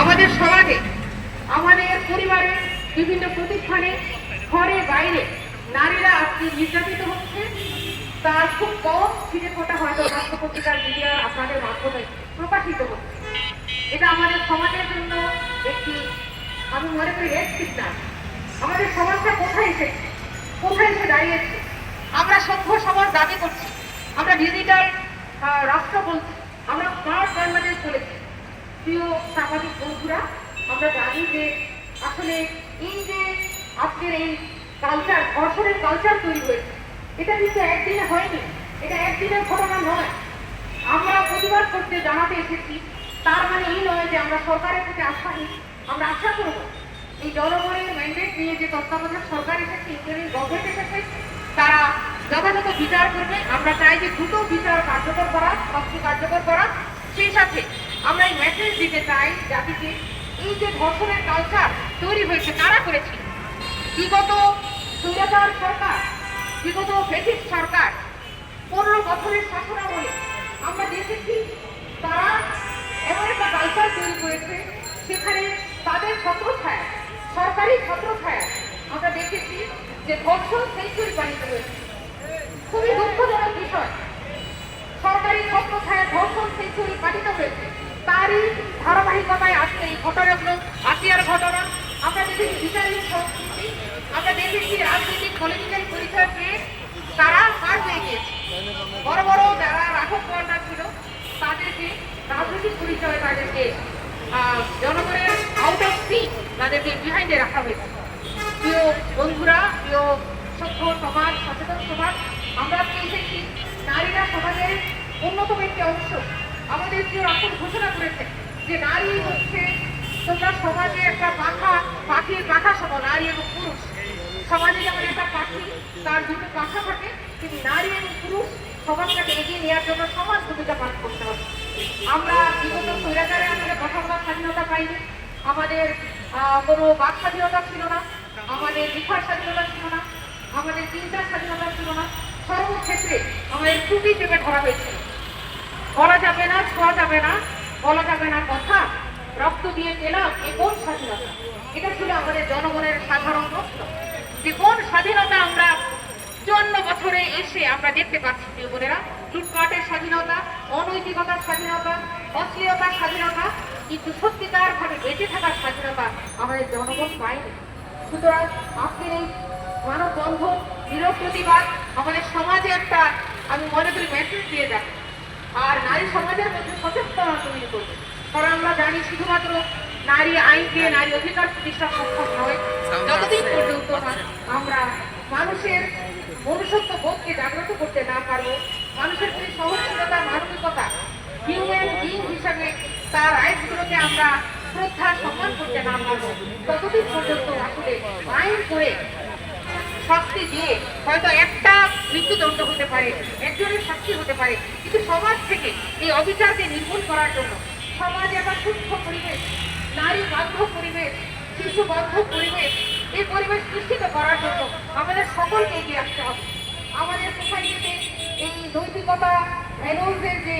আমাদের সমাজে, আমাদের পরিবারে, বিভিন্ন প্রতিষ্ঠানে, ঘরে বাইরে নারীরা আজকে নির্যাতিত হচ্ছে। তার খুব কম ফিরে ফোটা হয়তো রাষ্ট্র পত্রিকার মিডিয়ার আপনাদের মাধ্যমে প্রকাশিত হচ্ছে। এটা আমাদের সমাজের জন্য একটি, আমি মনে করি রেড সিগনাল আমাদের সমাজটা কোথায় এসেছে? কোথায় এসে দাঁড়িয়েছে? আমরা সভ্য সমাজ দাবি করছি, আমরা ডিজিটাল রাষ্ট্র বলছি, আমরা স্মার্ট বাংলাদেশ বলেছি প্রিয় সামাজিক বন্ধুরা, আমরা জানি যে আসলে এই যে আজকের এই কালচার ধর্ষণের কালচার তৈরি হয়েছে, এটা কিন্তু একদিনে হয়নি, এটা একদিনের ঘটনা নয়। আমরা প্রতিবাদ করতে জানাতে এসেছি, তার মানে এই নয় যে আমরা সরকারের প্রতি আশাহীন আমরা আশা করব এই জনগণের ম্যান্ডেট নিয়ে যে তত্ত্বাবধায়ক সরকার এসেছে ইন্টারিম গভর্নমেন্ট এসেছে, তারা যথাযথ বিচার করবে। আমরা চাই যে দ্রুত বিচার কার্যকর করা শাস্তি কার্যকর করা, সেই সাথে আমরা এই মেসেজ দিতে চাই জাতিকে, এই যে ধর্ষণের কালচার তৈরি হয়েছে, কারা করেছে? বিগত স্বৈরাচার সরকার, বিগত ব্রিটিশ সরকার, পনেরো বছরের শাসনামলে আমরা দেখেছি তারা এমন একটা কালচার তৈরি করেছে, সেখানে তাদের ছত্রছায়া, সরকারি ছত্রছায়া, আমরা দেখেছি যে ধর্ষণ সেঞ্চুরি পালিত হয়েছে। খুবই দুঃখজনক বিষয়। সরকারি ছত্রছায়া ধর্ষণ সেঞ্চুরি পালিত হয়েছে। তারই ধারাবাহিকতায় আজকে এই ঘটনাগুলো আসিয়ার ঘটনা। আমরা দেখেছি বিচারিক সংস্কৃতি আমরা দেখেছি রাজনৈতিক পলিটিক্যাল পরিচয় পেয়ে তারা হার হয়ে গিয়েছে। বড় বড় যারা রাঘব কর্ণা ছিল, তাদেরকে, রাজনৈতিক পরিচয় তাদেরকে জনগণের আউট অফ সিট তাদেরকে বিহাইন্ডে রাখা হয়েছে। প্রিয় বন্ধুরা, প্রিয় সভ্য সমাজ, সচেতন সমাজ, আমরা আজকে এসেছি নারীরা সমাজের অন্যতম একটি অংশ। আমাদের প্রিয় রাষ্ট্র ঘোষণা করেছে যে নারী হচ্ছে তোমরা সমাজে একটা পাখা পাখির পাখা সম, নারী এবং পুরুষ। সমাজে যেমন একটা পাখি, তার দুটো পাখা থাকে কিন্তু নারী এবং পুরুষ সমাজটাকে এগিয়ে নেওয়ার জন্য সমাজ ভূমিকা পালন করতে হবে। আমরা বিগত স্বৈরাচারে আমাদের কথা বলার স্বাধীনতা পাইনি। আমাদের কোনো বাক স্বাধীনতা ছিল না, আমাদের লিখার স্বাধীনতা ছিল না, আমাদের চিন্তার স্বাধীনতা ছিল না। সর্বক্ষেত্রে আমাদের ত্রুটি চেপে ধরা হয়েছিল। বলা যাবে না, ছোঁয়া যাবে না, বলা যাবে না কথা। রক্ত দিয়ে পেলাম এ কোন স্বাধীনতা? এটা ছিল আমাদের জনগণের সাধারণ প্রশ্ন। যে কোন স্বাধীনতা আমরা চুয়ান্ন বছরে এসে আমরা দেখতে পাচ্ছি বোনেরা? লুটপাটের স্বাধীনতা, অনৈতিকতার স্বাধীনতা, অশ্লীলতার স্বাধীনতা, কিন্তু সত্যিকার ভাবে বেঁচে থাকার স্বাধীনতা আমাদের জনগণ পায়নি। সুতরাং আজকের এই মানববন্ধন বিরোধ প্রতিবাদ আমাদের সমাজে একটা, আমি মনে করি মেসেজ দিয়ে যাবে আর নারী সমাজের মধ্যে সচেতনতা তৈরি করবে। কারণ আমরা জানি শুধুমাত্র নারী আইনকে, নারী অধিকার প্রতিষ্ঠা সক্ষম নয়। যতদিন পর্যন্ত আমরা মানুষের মনুষ্যত্ব বোধকে জাগ্রত করতে না পারব, মানুষের প্রতি সহনশীলতা, মানবিকতা হিউম্যান বিং হিসাবে তার রাইটসগুলোকে আমরা শ্রদ্ধা, সম্মান করতে না পারব। ততদিন পর্যন্ত আসলে আইন করে শাস্তি দিয়ে হয়তো একটা মৃত্যুদণ্ড হতে পারে, একজনের শাস্তি হতে পারে। কিন্তু সমাজ থেকে এই অবিচারকে নির্মূল করার জন্য সমাজে একটা সুস্থ পরিবেশ নারী বান্ধব পরিবেশ শিশু বান্ধব পরিবেশ, এই পরিবেশ সৃষ্টিত করার জন্য আমাদের সকলকে এগিয়ে আসতে হবে। আমাদের সোসাইটিতে এই নৈতিকতা ভ্যালুজের যে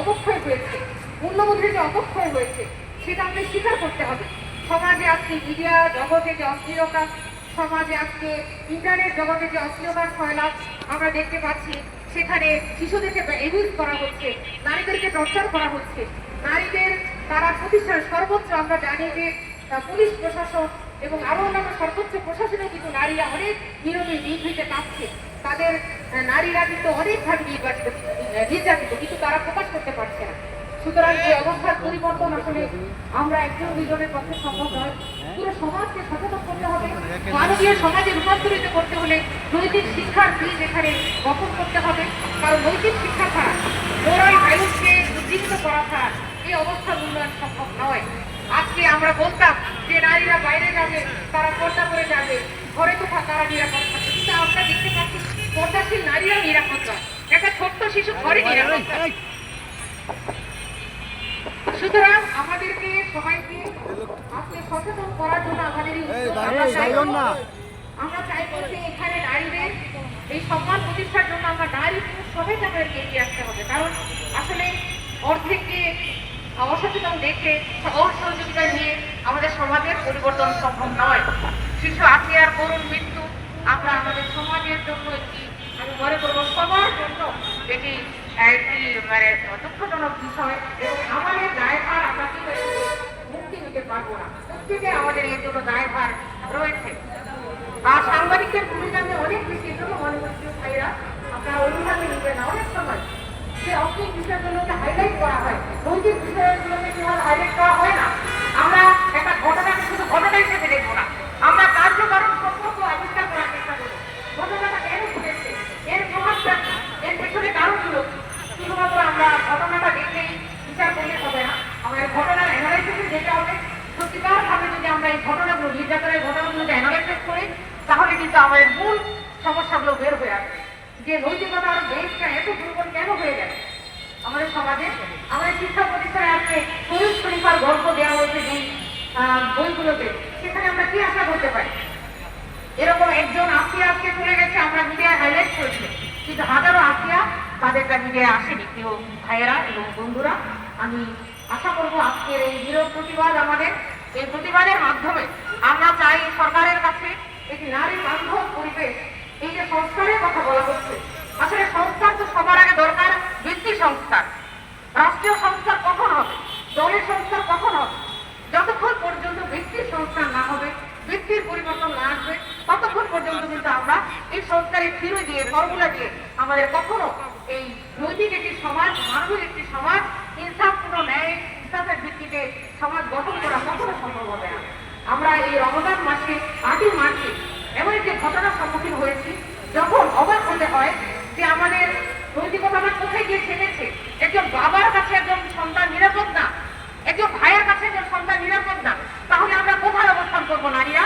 অবক্ষয় হয়েছে, মূল্যবোধের যে অবক্ষয় হয়েছে, সেটা আমাদের স্বীকার করতে হবে। সমাজে আজকে মিডিয়া জগতে যে অশ্লীলতা সমাজে আজকে ইন্টারনেট জগতে যে অশ্লীলতার ফয়লাভ আমরা দেখতে পাচ্ছি, সেখানে শিশুদেরকে এভিউজ করা হচ্ছে, নারীদেরকে টর্চার করা হচ্ছে। নারীদের তারা প্রতিষ্ঠান সর্বোচ্চ আমরা জানি যে পুলিশ প্রশাসন এবং আরও অন্যান্য সর্বোচ্চ প্রশাসনেও কিন্তু নারীরা অনেক নিরবে নির্ভীতে কাঁপছে তাদের নারীরা কিন্তু অনেকভাবে নির্বাচিত নির্যাতিত, কিন্তু তারা প্রকাশ করতে পারছে না। সুতরাং এই অবস্থার পরিবর্তন আসলে আমরা একজন দুজনের পক্ষে সম্ভব নয়। পুরো সমাজকে সচেতন করতে হবে। মানবীয় সমাজে রূপান্তরিত করতে হলে নৈতিক শিক্ষার বীজ এখানে বপন করতে হবে কারণ নৈতিক শিক্ষা ছাড়া মোরাল ভ্যালুসকে উজ্জীবিত করা ছাড়া এই অবস্থার উন্নয়ন সম্ভব নয়। আজকে আমরা বলতাম যে নারীরা বাইরে যাবে তারা পর্দা করে যাবে ঘরে তো তারা নিরাপদ থাকবে। কিন্তু আমরা দেখতে পাচ্ছি পর্দাশীল নারীরা নিরাপদ নয়। একটা ছোট্ট শিশু ঘরে নিরাপদ। সুতরাং আমাদেরকে সবাইকে আজকে সচেতন করার জন্য আমাদের আমরা চাইব যে এখানে নারীদের এই সম্মান প্রতিষ্ঠার জন্য আমরা নারী পুরুষ সবাই আমাদেরকে এগিয়ে আসতে হবে। কারণ আসলে অর্ধেক যে অসচেতন দেখে অসহযোগিতা নিয়ে আমাদের সমাজের পরিবর্তন সম্ভব নয়। শিশু আসিয়ার করুণ মৃত্যু আমরা আমাদের সমাজের জন্য একটি আমি মনে করব সবার জন্য এটি একটি মানে দুঃখজনক বিষয় এবং আমাদের দায়ভার আমরা কি করে মুক্তি নিতে পারব না প্রত্যেকে আমাদের এর জন্য দায়ভার রয়েছে আর সাংবাদিকদের ভূমিকা আমি অনেক বেশি এজন্য মনে করছি ভাইরা না আমরা ঘটনাটা কেন ঘটেছে? হবে না। আমাদের ঘটনার অ্যানালাইসিসে যেতে হবে সত্যিকার যদি আমরা এই ঘটনাগুলো, নির্যাতনের ঘটনাগুলোকে করি, তাহলে কিন্তু আমাদের মূল সমস্যাগুলো বের হয়ে আসবে। যে নৈতিকতার বেশটা এত দুর্বল কেন হয়ে গেছে? আমাদের সমাজে আমাদের শিক্ষা প্রতিষ্ঠানে আজকে শরীর শরীফার গল্প দেওয়া হয়েছে যে বইগুলোতে। সেখানে আমরা কি আশা করতে পারি? এরকম একজন আসিয়া আজকে চলে গেছে, আমরা মিডিয়ায় হাইলাইট করেছি। কিন্তু হাজারো আসিয়া তাদেরটা মিডিয়ায় আসেনি। কেউ ভাইয়েরা এবং বন্ধুরা, আমি আশা করব আজকের এই বিরোধ প্রতিবাদ আমাদের, এই প্রতিবাদের মাধ্যমে আমরা চাই সরকারের কাছে একটি নারী বান্ধব পরিবেশ এই যে সংস্কারের কথা বলা হচ্ছে, আসলে সংস্কার তো সবার আগে দরকার ব্যক্তি সংস্কার। রাষ্ট্রীয় সংস্কার কখন হবে? দলের সংস্কার কখন হবে? যতক্ষণ পর্যন্ত ব্যক্তির সংস্কার না হবে ব্যক্তির পরিবর্তন না আসবে, ততক্ষণ পর্যন্ত কিন্তু আমরা এই সংস্কারের থিরু দিয়ে, ফর্মুলা দিয়ে আমাদের কখনো এই নৈতিক একটি সমাজ, মানবিক একটি সমাজ ইনসাফপূর্ণ ন্যায়, ইনসাফের ভিত্তিতে সমাজ গঠন করা কখনো সম্ভব হবে না। আমরা এই রমজান মাসে আটই মার্চে এমন একটি ঘটনার সম্মুখীন হয়েছি। যখন অবাক হতে হয় যে আমাদের নৈতিকতাটা কোথায় গিয়ে ঠেকেছে একজন বাবার কাছে একজন সন্তান নিরাপদ না? একজন ভাইয়ের কাছে একজন সন্তান নিরাপদ না? তাহলে আমরা কোথায় অবস্থান করব, নারীরা?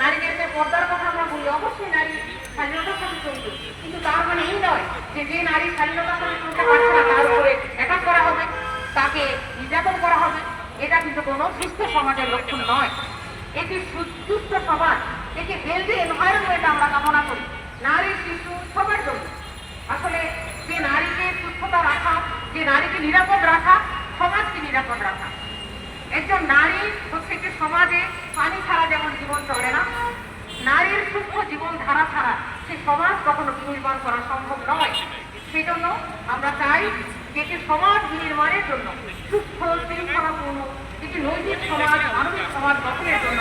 নারীদেরকে পর্দার কথা আমরা বলি, অবশ্যই নারী স্বাধীনতার সাথে চলবে। কিন্তু তার মানে এই নয় যে যে নারী স্বাধীনতার সাথে চলতে পারছে না, তার উপরে অ্যাটাক করা হবে, তাকে নির্যাতন করা হবে। এটা কিন্তু কোনো সুস্থ সমাজের লক্ষণ নয়। এটি সুস্থ সমাজ। এটি হেলদি এনভায়রনমেন্ট আমরা কামনা করি। নারী শিশু সবার জন্য। আসলে যে নারীকে সুস্থতা রাখা, যে নারীকে নিরাপদ রাখা, সমাজকে নিরাপদ রাখা। একজন নারী হচ্ছে একটি সমাজে পানি ছাড়া যেমন জীবন চলে না, নারীর সুস্থ জীবন ধারা ছাড়া সে সমাজ কখনো বিনির্মাণ করা সম্ভব নয়। সেই জন্য আমরা চাই যে একটি সমাজ বিনির্মাণের জন্য সুস্থ শৃঙ্খলাপূর্ণ, একটি নৈতিক সমাজ, মানবিক সমাজ গঠনের জন্য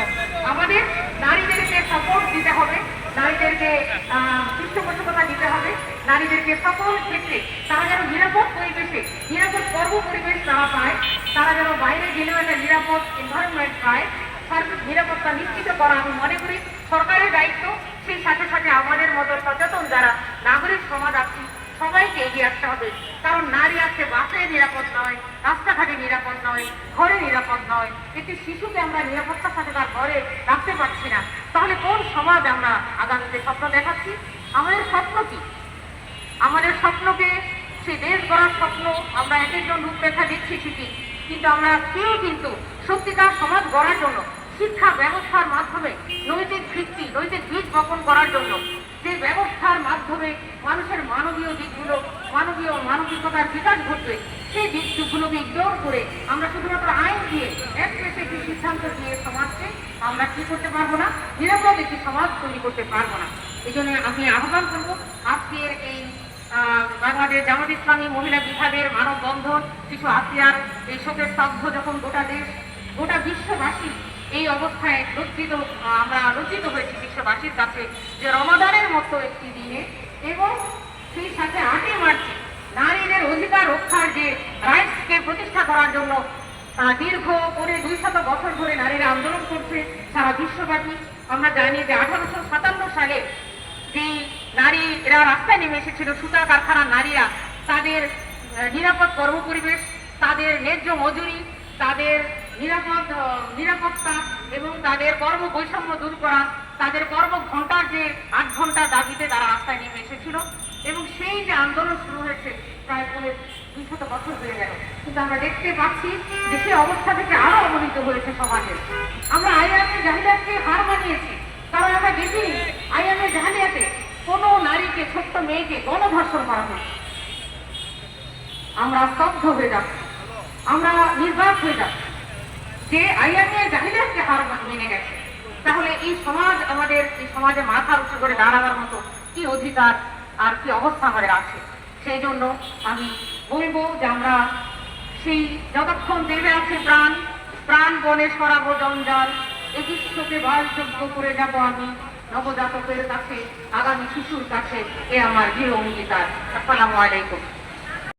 আমাদের নারীদেরকে সাপোর্ট দিতে হবে নারীদেরকে আহ, পৃষ্ঠপোষকতা দিতে হবে নারীদেরকে সকল ক্ষেত্রে তারা যেন নিরাপদ পরিবেশে, নিরাপদ কর্ম পরিবেশ তারা পায়, তারা যেন বাইরে গেলেও একটা নিরাপদ এনভায়রনমেন্ট পায় সার্বিক নিরাপত্তা নিশ্চিত করা আমি মনে করি। সরকারের দায়িত্ব, সেই সাথে সাথে আমাদের মতো সচেতন যারা নাগরিক সমাজ আছি, সবাইকে এগিয়ে আসতে হবে। কারণ নারী আছে বাসে নিরাপদ নয়, রাস্তাঘাটে নিরাপদ নয়, ঘরে নিরাপদ নয়। একটি শিশুকে আমরা নিরাপত্তার সাথে তার ঘরে রাখতে পারছি না। তাহলে কোন সমাজ আমরা আগামীতে স্বপ্ন দেখাচ্ছি? আমাদের স্বপ্ন কি? আমাদের স্বপ্নকে সেই দেশ গড়ার স্বপ্ন আমরা এক একজন রূপরেখা দিচ্ছি ঠিকই। কিন্তু আমরা কেউ কিন্তু সত্যিকার সমাজ গড়ার জন্য, শিক্ষা ব্যবস্থার মাধ্যমে, নৈতিক ভিত্তি, নৈতিক বীজ বপন করার জন্য, যে ব্যবস্থার মাধ্যমে মানুষের মানবীয় দিকগুলো, মানবীয় মানবিকতার বিকাশ ঘটবে, সেই দিকগুলোকে ইগনোর করে আমরা শুধুমাত্র আইন দিয়ে এক পেশে একটি সিদ্ধান্ত দিয়ে সমাজকে আমরা কি করতে পারব না? নিরাপদ একটি সমাজ তৈরি করতে পারব না। এই জন্য আমি আহ্বান করব, আজকের এই বাংলাদেশ জামাত ইসলামী মহিলা বিভাগের মানববন্ধন, শিশু আসিয়ার এই শোকের স্তব্ধ যখন গোটা দেশ, গোটা বিশ্ববাসী এই অবস্থায় লজ্জিত আমরা লজ্জিত হয়েছি বিশ্ববাসীর কাছে যে রমাদানের মতো একটি দিনে এবং সেই সাথে আটই মার্চে নারীদের অধিকার রক্ষার যে রাইটসকে প্রতিষ্ঠা করার জন্য দীর্ঘ করে দুই শত বছর ধরে নারীরা আন্দোলন করছে সারা বিশ্বব্যাপী। আমরা জানি যে আঠারোশো সাতান্ন সালে যে নারীরা রাস্তায় নেমে এসেছিল, সুতা কারখানার নারীরা, তাদের নিরাপদ কর্মপরিবেশ, তাদের ন্যায্য মজুরি, তাদের নিরাপদ নিরাপত্তা এবং তাদের কর্ম বৈষম্য দূর করা, তাদের কর্ম ঘণ্টার যে আট ঘণ্টা দাবিতে তারা রাস্তায় নেমে এসেছিল। এবং সেই যে আন্দোলন শুরু হয়েছে প্রায় দুই শত বছর হয়ে গেল, কিন্তু আমরা দেখতে পাচ্ছি যে সেই অবস্থা থেকে আরও অবনীত হয়েছে সমাজে। আমরা আইআরএ জাহিদাকে হার মানিয়েছি। কারণ আমরা দেখিনি আইএমএ জাহালিয়াতে কোনো নারীকে, ছোট্ট মেয়েকে গণধর্ষণ করা হয়েছে আমরা স্তব্ধ হয়ে যাচ্ছি। আমরা নির্বাক হয়ে যাব যে আইয়ামিয়া জাহিলিয়াতকে হার মেনে গেছে, তাহলে এই সমাজ আমাদের, এই সমাজে মাথা উঁচু করে দাঁড়াবার মতো কি অধিকার আর কি অবস্থা আমাদের আছে। সেই জন্য আমি বলব যে আমরা সেই যতক্ষণ দেবে আছে প্রাণ প্রাণ বনে সরাবো জঞ্জাল এ বিশ্বকে করে যাব আমি নবজাতকের কাছে, আগামী শিশুর কাছে, এ আমার দৃঢ় অঙ্গীকার। আসসালামু আলাইকুম।